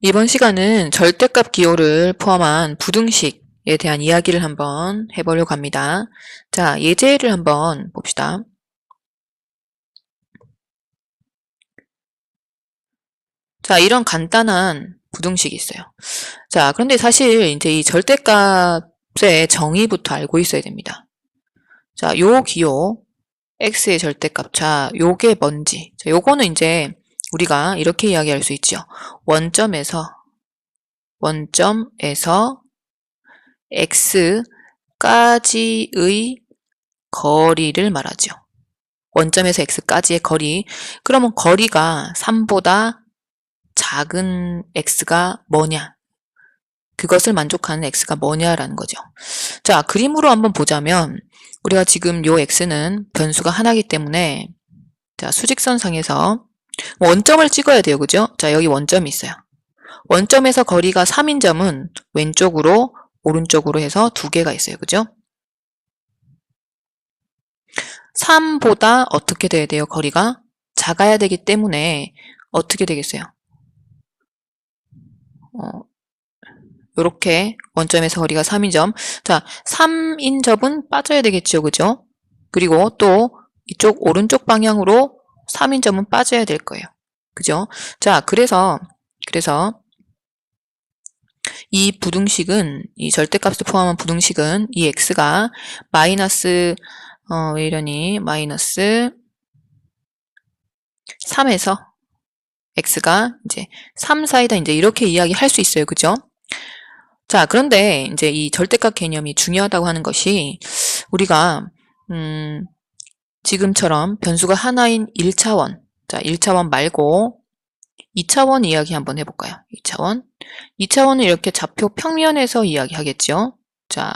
이번 시간은 절대값 기호를 포함한 부등식에 대한 이야기를 한번 해보려고 합니다. 자, 예제를 한번 봅시다. 자, 이런 간단한 부등식이 있어요. 자, 그런데 사실 이제 이 절대값의 정의부터 알고 있어야 됩니다. 자, 요 기호, x의 절대값. 자, 요게 뭔지. 자, 요거는 이제 우리가 이렇게 이야기할 수 있죠. 원점에서, 원점에서 x까지의 거리를 말하죠. 원점에서 x까지의 거리. 그러면 거리가 3보다 작은 x가 뭐냐? 그것을 만족하는 x가 뭐냐라는 거죠. 자, 그림으로 한번 보자면 우리가 지금 요 x는 변수가 하나이기 때문에 자, 수직선상에서 원점을 찍어야 돼요. 그죠? 자, 여기 원점이 있어요. 원점에서 거리가 3인 점은 왼쪽으로 오른쪽으로 해서 두 개가 있어요. 그죠? 3보다 어떻게 돼야 돼요? 거리가 작아야 되기 때문에 어떻게 되겠어요? 어, 요렇게 원점에서 거리가 3인 점. 자, 3인 점은 빠져야 되겠죠. 그죠? 그리고 또 이쪽 오른쪽 방향으로 3인 점은 빠져야 될 거예요. 그죠? 자, 그래서 그래서 이 부등식은 이 절대값을 포함한 부등식은 이 x가 마이너스 어, 왜 이러니? 마이너스 3에서 x가 이제 3 사이다 이제 이렇게 이야기할 수 있어요. 그죠? 자, 그런데 이제 이 절대값 개념이 중요하다고 하는 것이 우리가 음, 지금처럼 변수가 하나인 1차원, 자, 1차원 말고 2차원 이야기 한번 해볼까요? 2차원. 2차원은 이렇게 좌표 평면에서 이야기하겠죠? 자,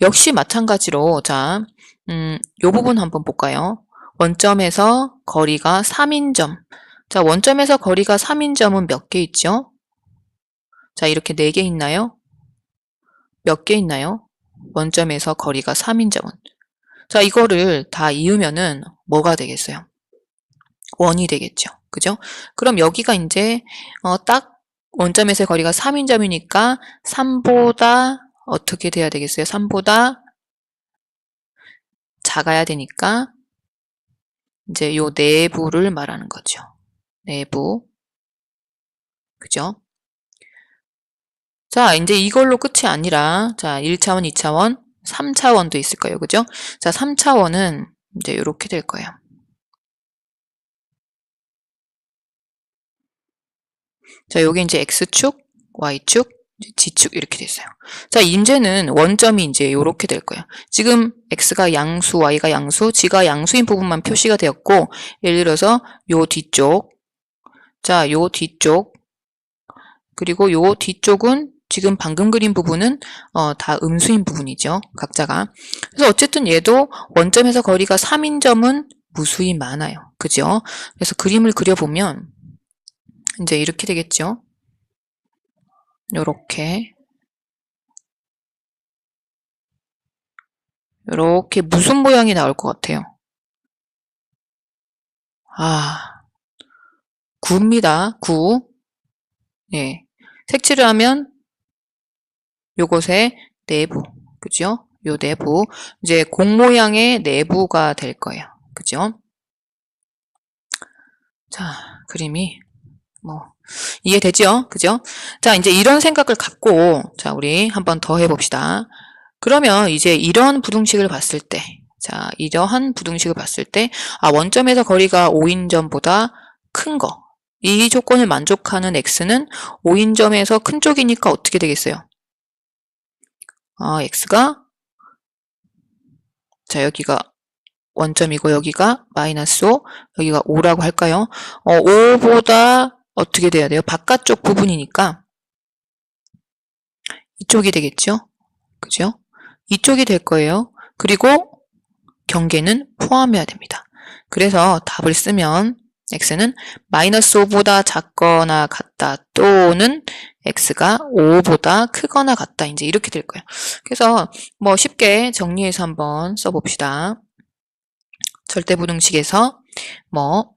역시 마찬가지로, 자, 음, 요 부분 한번 볼까요? 원점에서 거리가 3인점. 자, 원점에서 거리가 3인점은 몇 개 있죠? 자, 이렇게 4개 있나요? 몇 개 있나요? 원점에서 거리가 3인점은. 자, 이거를 다 이으면은 뭐가 되겠어요? 원이 되겠죠. 그죠? 그럼 여기가 이제 어, 딱 원점에서 거리가 3인점이니까 3보다 어떻게 돼야 되겠어요? 3보다 작아야 되니까 이제 요 내부를 말하는 거죠. 내부. 그죠? 자, 이제 이걸로 끝이 아니라 자, 1차원, 2차원, 3차원도 있을 거예요. 그죠? 자, 3차원은 이제 이렇게 될 거예요. 자, 요게 이제 X축, Y축, G축 이렇게 됐어요. 자, 이제는 원점이 이제 이렇게 될 거예요. 지금 X가 양수, Y가 양수, G가 양수인 부분만 표시가 되었고, 예를 들어서 요 뒤쪽, 자, 요 뒤쪽, 그리고 요 뒤쪽은 지금 방금 그린 부분은 어, 다 음수인 부분이죠. 각자가. 그래서 어쨌든 얘도 원점에서 거리가 3인 점은 무수히 많아요. 그죠? 그래서 그림을 그려보면 이제 이렇게 되겠죠. 요렇게 요렇게 무슨 모양이 나올 것 같아요? 아, 구입니다. 구. 예. 색칠을 하면 요것의 내부, 그죠? 요 내부, 이제 공 모양의 내부가 될 거예요. 그죠? 자, 그림이 뭐 이해되죠? 그죠? 자, 이제 이런 생각을 갖고 자, 우리 한번 더 해봅시다. 그러면 이제 이런 부등식을 봤을 때 자, 이러한 부등식을 봤을 때 아, 원점에서 거리가 5인점보다 큰 거. 이 조건을 만족하는 x는 5인점에서 큰 쪽이니까 어떻게 되겠어요? 아, x가 자, 여기가 원점이고 여기가 마이너스 5, 여기가 5라고 할까요? 어, 5보다 어떻게 돼야 돼요? 바깥쪽 부분이니까 이쪽이 되겠죠? 그죠? 이쪽이 될 거예요. 그리고 경계는 포함해야 됩니다. 그래서 답을 쓰면 x는 마이너스 5보다 작거나 같다 또는 x가 5보다 크거나 같다 이제 이렇게 될 거예요. 그래서 뭐 쉽게 정리해서 한번 써봅시다. 절대부등식에서 뭐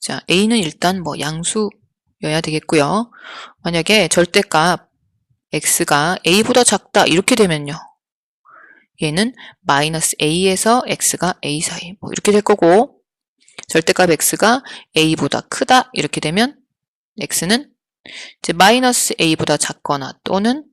자, A는 일단 뭐 양수, 여야 되겠고요. 만약에 절대값 x가 a보다 작다 이렇게 되면요. 얘는 마이너스 a에서 x가 a 사이 뭐 이렇게 될 거고 절대값 x가 a보다 크다 이렇게 되면 x는 이제 마이너스 a보다 작거나 또는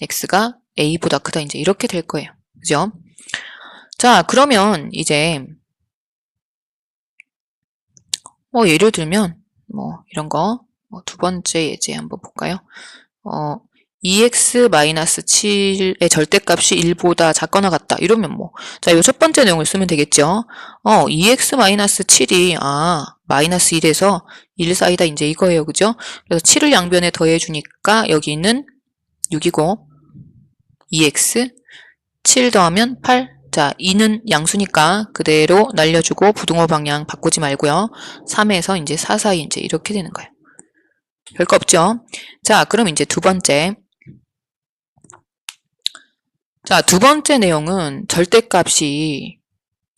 x가 a보다 크다 이제 이렇게 될 거예요. 그죠? 자, 그러면 이제 뭐 예를 들면 뭐 이런 거 뭐 두 번째 예제 한번 볼까요? 어 2x-7의 절대값이 1보다 작거나 같다. 이러면 뭐. 자, 이 첫 번째 내용을 쓰면 되겠죠. 어, 2x-7이, 아, 마이너스 1에서 1 사이다. 이제 이거예요. 그죠? 그래서 7을 양변에 더해주니까 여기는 6이고, 2x, 7 더하면 8. 자, 2는 양수니까 그대로 날려주고 부등호 방향 바꾸지 말고요. 3에서 이제 4 사이 이제 이렇게 되는 거예요. 별거 없죠? 자, 그럼 이제 두 번째. 자, 두 번째 내용은 절대값이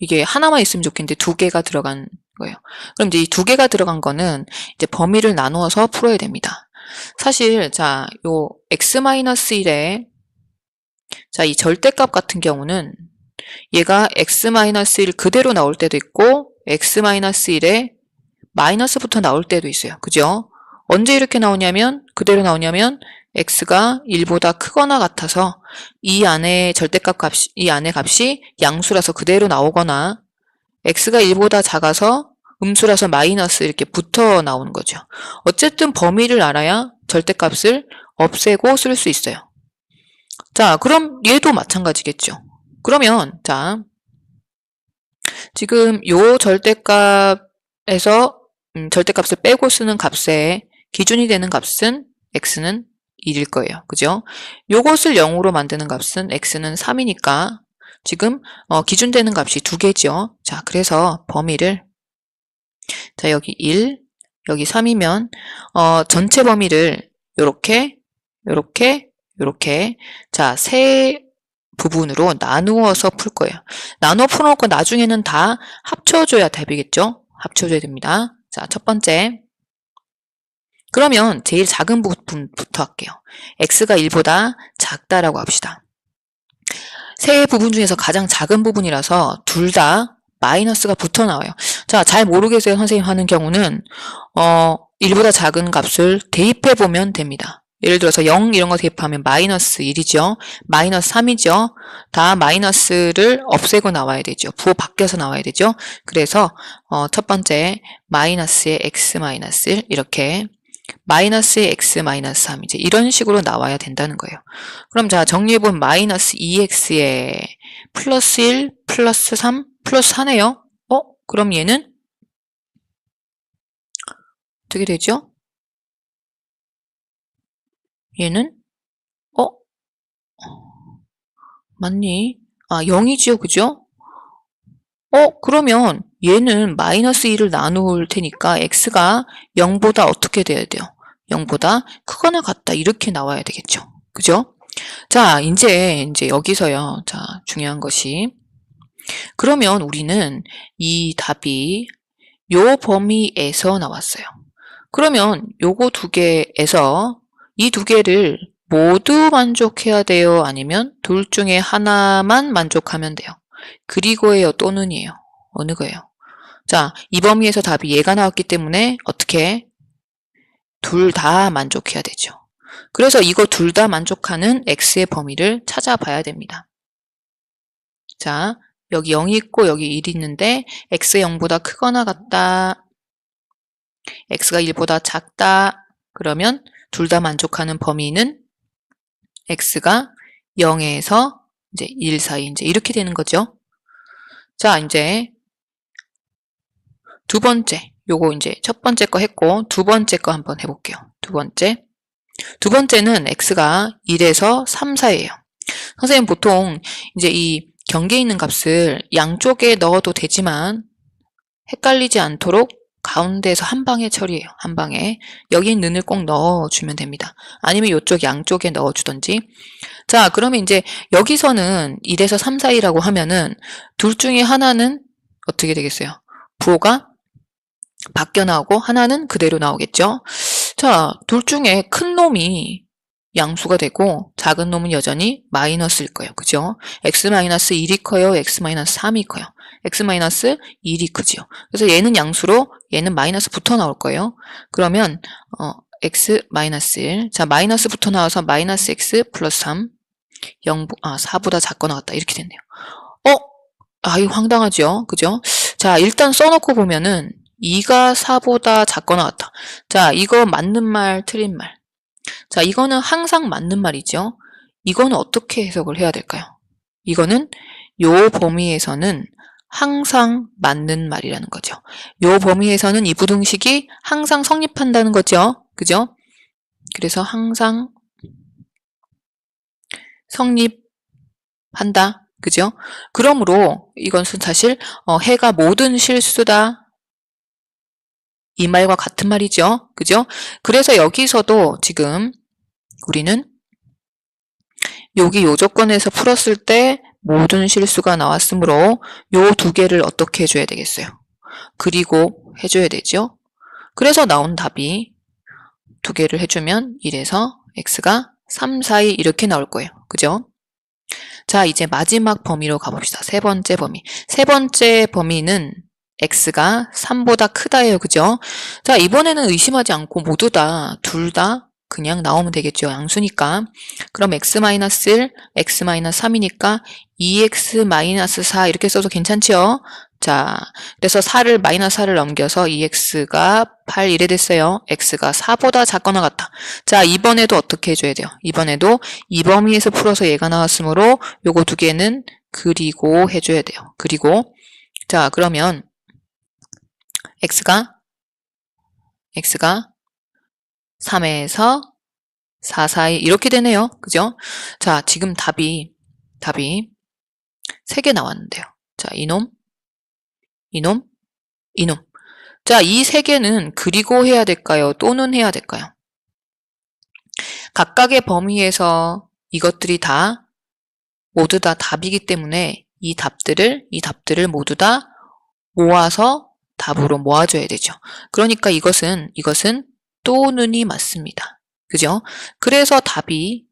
이게 하나만 있으면 좋겠는데 두 개가 들어간 거예요. 그럼 이제 이 두 개가 들어간 거는 이제 범위를 나누어서 풀어야 됩니다. 사실, 자, 요 x-1에 자, 이 절대값 같은 경우는 얘가 x-1 그대로 나올 때도 있고 x-1에 마이너스부터 나올 때도 있어요. 그죠? 언제 이렇게 나오냐면 그대로 나오냐면 x가 1보다 크거나 같아서 이 안에 절대값 값이 이 안에 값이 양수라서 그대로 나오거나 x가 1보다 작아서 음수라서 마이너스 이렇게 붙어 나오는 거죠. 어쨌든 범위를 알아야 절대값을 없애고 쓸 수 있어요. 자, 그럼 얘도 마찬가지겠죠. 그러면 자 지금 요 절대값에서 음, 절대값을 빼고 쓰는 값에 기준이 되는 값은 x는 1일 거예요. 그죠? 요것을 0으로 만드는 값은 x는 3이니까 지금 어, 기준 되는 값이 두 개죠. 자, 그래서 범위를 자, 여기 1, 여기 3이면 어, 전체 범위를 요렇게 요렇게 요렇게 자, 세 부분으로 나누어서 풀 거예요. 나누어 풀어놓고 나중에는 다 합쳐줘야 답이겠죠? 합쳐줘야 됩니다. 자, 첫 번째 그러면 제일 작은 부분부터 할게요. x가 1보다 작다라고 합시다. 세 부분 중에서 가장 작은 부분이라서 둘 다 마이너스가 붙어 나와요. 자, 잘 모르겠어요. 선생님 하는 경우는 어 1보다 작은 값을 대입해 보면 됩니다. 예를 들어서 0 이런 거 대입하면 마이너스 1이죠. 마이너스 3이죠. 다 마이너스를 없애고 나와야 되죠. 부호 바뀌어서 나와야 되죠. 그래서 어, 첫 번째 마이너스의 x 마이너스 1 이렇게 마이너스의 x 마이너스 3 이제 이런 식으로 나와야 된다는 거예요. 그럼 자 정리해보면 마이너스 2x에 플러스 1 플러스 3 플러스 4네요. 어? 그럼 얘는 어떻게 되죠? 얘는 어? 맞니? 아 0이지요 그죠? 어 그러면 얘는 마이너스 2를 나눌 테니까 x가 0보다 어떻게 돼야 돼요? 0보다 크거나 같다 이렇게 나와야 되겠죠. 그죠? 자, 이제 이제 여기서요. 자, 중요한 것이 그러면 우리는 이 답이 요 범위에서 나왔어요. 그러면 요거 두 개에서 이 두 개를 모두 만족해야 돼요? 아니면 둘 중에 하나만 만족하면 돼요? 그리고예요, 또는이에요? 어느 거예요? 자, 이 범위에서 답이 얘가 나왔기 때문에 어떻게 둘 다 만족해야 되죠. 그래서 이거 둘 다 만족하는 x의 범위를 찾아봐야 됩니다. 자, 여기 0이 있고 여기 1이 있는데 x 0보다 크거나 같다. x가 1보다 작다. 그러면 둘 다 만족하는 범위는 x가 0에서 이제 1 사이 이제 이렇게 되는 거죠. 자, 이제 두 번째, 요거 이제 첫 번째 거 했고 두 번째 거 한번 해 볼게요. 두 번째. 두 번째는 x가 1에서 3 사이에요. 선생님 보통 이제 이 경계에 있는 값을 양쪽에 넣어도 되지만 헷갈리지 않도록 가운데에서 한 방에 처리해요. 한 방에. 여기 는을 꼭 넣어주면 됩니다. 아니면 이쪽 양쪽에 넣어주던지. 자, 그러면 이제 여기서는 1에서 3 사이라고 하면은 둘 중에 하나는 어떻게 되겠어요? 부호가 바뀌어 나오고 하나는 그대로 나오겠죠. 자, 둘 중에 큰 놈이 양수가 되고 작은 놈은 여전히 마이너스일 거예요. 그죠? x-1이 커요? x-3이 커요? x-1이 크지요. 그래서 얘는 양수로 얘는 마이너스 붙어 나올 거예요. 그러면 어, x-1 자, 마이너스 붙어 나와서 마이너스 x 플러스 3 0, 아, 4보다 작거 나왔다. 이렇게 됐네요. 어? 아, 이거 황당하죠? 그죠? 자, 일단 써놓고 보면은 2가 4보다 작거 나왔다. 자, 이거 맞는 말, 틀린 말. 자, 이거는 항상 맞는 말이죠. 이거는 어떻게 해석을 해야 될까요? 이거는 요 범위에서는 항상 맞는 말이라는 거죠. 요 범위에서는 이 부등식이 항상 성립한다는 거죠. 그죠? 그래서 항상 성립한다. 그죠? 그러므로 이것은 사실 어, 해가 모든 실수다. 이 말과 같은 말이죠. 그죠? 그래서 여기서도 지금 우리는 여기 요 조건에서 풀었을 때 모든 실수가 나왔으므로 요 두 개를 어떻게 해줘야 되겠어요? 그리고 해줘야 되죠. 그래서 나온 답이 두 개를 해주면 1에서 x가 3, 4, 2 이렇게 나올 거예요. 그죠? 자, 이제 마지막 범위로 가봅시다. 세 번째 범위. 세 번째 범위는 x가 3보다 크다예요. 그죠? 자, 이번에는 의심하지 않고 모두 다, 둘 다 그냥 나오면 되겠죠. 양수니까. 그럼 x-1, x-3이니까 2x-4 이렇게 써도 괜찮죠? 자, 그래서 4를, 마이너스 4를 넘겨서 2x가 8 이래 됐어요. x가 4보다 작거나 같다. 자, 이번에도 어떻게 해줘야 돼요? 이번에도 이 범위에서 풀어서 얘가 나왔으므로 요거 두 개는 그리고 해줘야 돼요. 그리고, 자, 그러면 x가, x가 3에서 4 사이 이렇게 되네요. 그죠? 자, 지금 답이, 답이 3개 나왔는데요. 자, 이놈, 이놈, 이놈. 자, 이 세 개는 그리고 해야 될까요? 또는 해야 될까요? 각각의 범위에서 이것들이 다 모두 다 답이기 때문에 이 답들을 이 답들을 모두 다 모아서 답으로 모아줘야 되죠. 그러니까 이것은 이것은 또는이 맞습니다. 그죠? 그래서 답이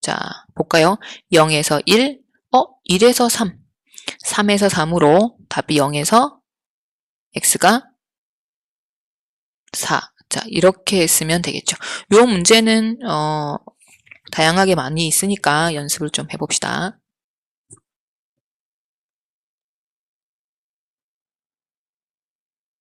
자 볼까요? 0에서 1, 어 1에서 3, 3에서 3으로 답이 0에서 x가 4. 자, 이렇게 쓰면 되겠죠. 요 문제는 어, 다양하게 많이 있으니까 연습을 좀 해봅시다.